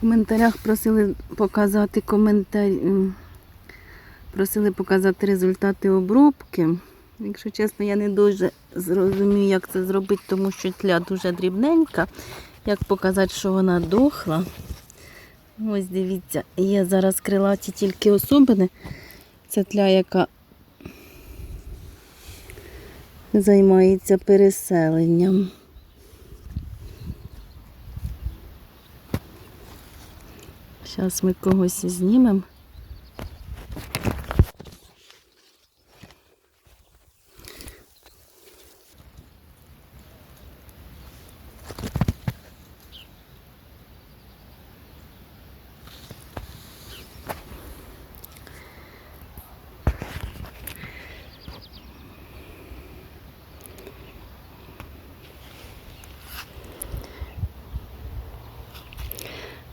В коментарях просили показати коментар... просили показати результати обробки. Якщо чесно, я не дуже зрозумію, як це зробити, тому що тля дуже дрібненька. Як показати, що вона дохла. Ось дивіться, є зараз крилаті тільки особини. Це тля, яка займається переселенням. Зараз ми когось знімемо.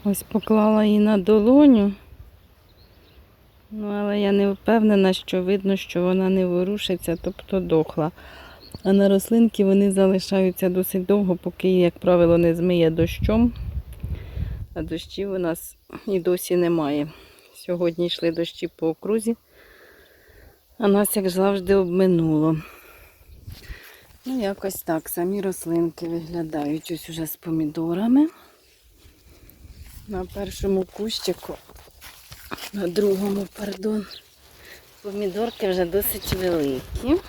Ось поклала її на долоню. Ну, але я не впевнена, що видно, що вона не ворушиться, тобто дохла. А на рослинки вони залишаються досить довго, поки її, як правило, не змиє дощом. А дощів у нас і досі немає. Сьогодні йшли дощі по окрузі, а нас, як завжди, обминуло. Ну, якось так, самі рослинки виглядають ось уже з помідорами. На першому кущику, на другому, пардон, помідорки вже досить великі.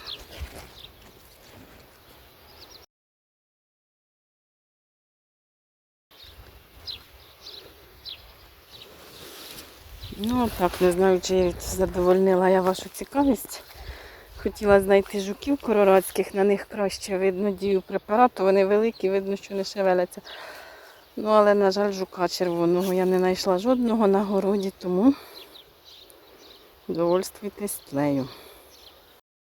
Ну так, не знаю, чи задовольнила я вашу цікавість. Хотіла знайти жуків корорадських, на них краще видно дію препарату, вони великі, видно, що не шевеляться. Ну, але, на жаль, жука червоного я не знайшла жодного на городі, тому довольствуйтесь тлею.